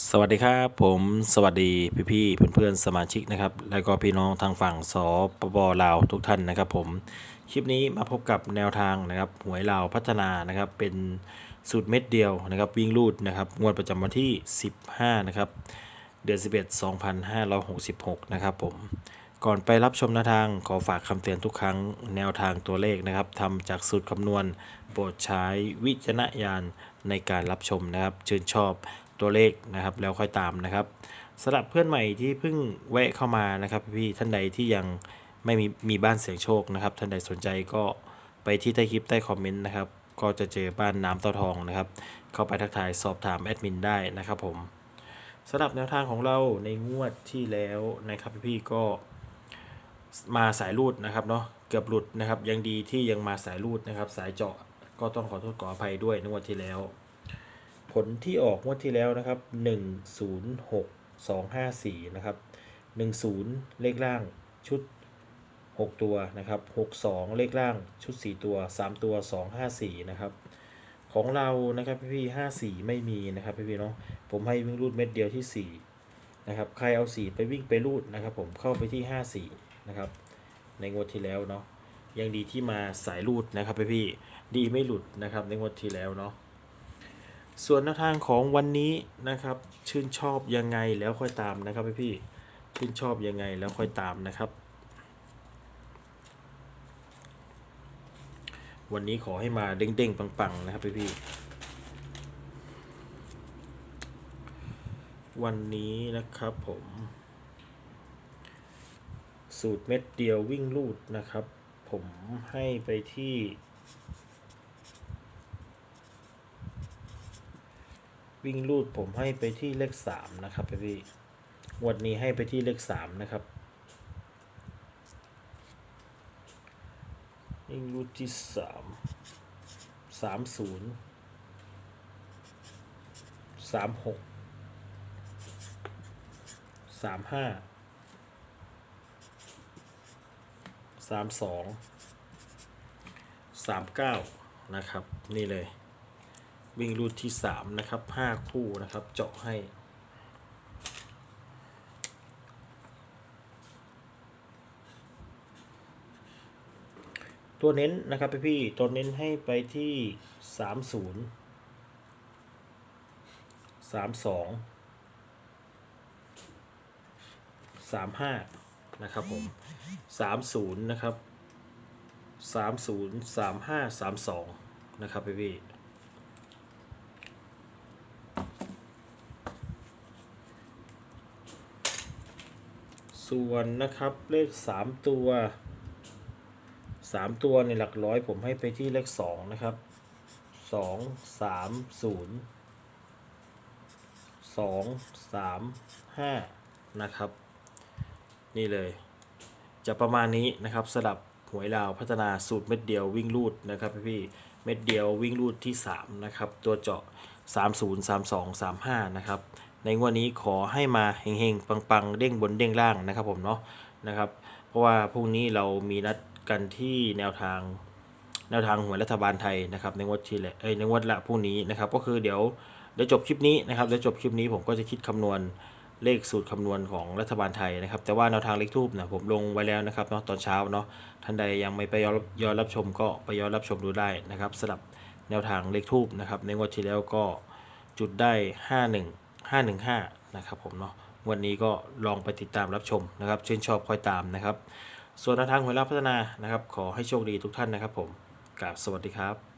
สวัสดีครับผมสวัสดีพี่พี่ๆเพื่อนๆสมาชิกนะครับ แล้วก็พี่น้องทางฝั่งสปปลาวทุกท่านนะครับ ผมคลิปนี้มาพบกับแนวทางนะครับหวยลาวพัฒนานะครับ เป็นสูตรเม็ดเดียวนะครับ วิ่งรูดนะครับงวดประจำวันที่ 15 นะครับ เดือน 11 2566 นะครับผมก่อนไปรับชมแนวทางขอฝากคำเตือนทุกครั้งแนวทางตัวเลขนะครับทำจากสูตรคำนวณโปรดใช้วิจารณญาณในการรับชมนะครับชื่นชอบ ตัวเลขนะครับ แล้วค่อยตามนะครับสำหรับเพื่อนใหม่ที่เพิ่งแวะเข้ามานะครับพี่ๆท่านใดที่ยังไม่มีมีบ้านเสียงโชคนะครับ ท่านใดสนใจก็ไปที่ใต้คลิปใต้คอมเมนต์นะครับ ก็จะเจอบ้านน้ำเต้าทองนะครับ เข้าไปทักทายสอบถามแอดมินได้นะครับผมสำหรับแนวทางของเราในงวดที่แล้วนะครับพี่ๆก็มาสายรูดนะครับเนาะเกือบหลุดนะครับ ยังดีที่ยังมาสายรูดนะครับ สายเจาะก็ต้องขอโทษขออภัยด้วยในงวดที่แล้ว ผลที่ออกงวดที่แล้วนะครับ 1 0 6 2 5 4 นะครับ 10 เลขล่างชุด 6 ตัวนะครับ 62 เลขล่างชุด 4 ตัว 3 ตัว 2 5 4 นะครับ ของเรานะครับพี่ๆ54 ไม่มีนะครับพี่ๆเนาะ ผมให้วิ่งรูดเม็ดเดียวที่ 4 นะครับ ใครเอา 4 ไปวิ่งไปรูดนะครับ ผมเข้าไปที่ 54 นะครับ ในงวดที่แล้วเนาะ ยังดีที่มาสายรูดนะครับพี่ๆดีไม่หลุดนะครับในงวดที่แล้วเนาะ ส่วนแนวทางของวันนี้นะครับ ชื่นชอบยังไงแล้วค่อยตามนะครับพี่พี่ชื่นชอบยังไงแล้วค่อยตามนะครับ วันนี้ขอให้มาเด้งๆ ปังๆ นะครับพี่พี่วันนี้นะครับผม สูตรเม็ดเดียววิ่งลูดนะครับ ผมให้ไปที่ วิ่งลูดผมให้ไปที่เลขสามนะครับพี่งวันนี้ให้ไปที่เลขสามนะครับวิ่งลูดที่สามสามศูนย์สามหกสามห้าสามสองสามเก้านะครับ นี่เลย วิ่งรูดที่3นะครับ5คู่นะครับ เจาะให้ ตัวเน้นนะครับพี่พี่ตัวเน้นให้ไปที่30 32 35นะครับผม30นะครับ30 35 32นะครับพี่พี่ๆ ส่วนนะครับเลขสามตัวสามตัวในหลักร้อยผมให้ไปที่เลขสองนะครับสองสามศูนย์สองสามห้านะครับ นี่เลย จะประมาณนี้นะครับสลับหวยลาวพัฒนาสูตรเม็ดเดียววิ่งรูดนะครับพี่เม็ดเดียววิ่งรูดที่ 3 นะครับ ตัวเจาะ 30 32 35 นะครับ ในงวดนี้ขอให้มาเฮงๆ ปังๆ เด้งบนเด้งล่างนะครับผมเนาะนะครับ เพราะว่าพรุ่งนี้เรามีนัดกันที่แนวทางแนวทางหวยรัฐบาลไทยนะครับในงวดที่แหละเอ้ยในงวดละพรุ่งนี้นะครับ ก็คือเดี๋ยวเดี๋ยวจบคลิปนี้นะครับเดี๋ยวจบคลิปนี้ผมก็จะคิดคำนวณเลขสูตรคำนวณของรัฐบาลไทยนะครับ แต่ว่าแนวทางเลขทูบนะผมลงไว้แล้วนะครับเนาะตอนเช้าเนาะท่านใดยังไม่ไปย้อนย้อนรับชมก็ไปย้อนรับชมดูได้นะครับสำหรับแนวทางเลขทูบนะครับในงวดที่แล้วก็จุดได้ 51 515 นะครับผมเนาะวันนี้ก็ลองไปติดตามรับชมนะครับชื่นชอบคอยตามนะครับ ส่วนทางหวยรับพัฒนานะครับ ขอให้โชคดีทุกท่านนะครับผมกราบสวัสดีครับ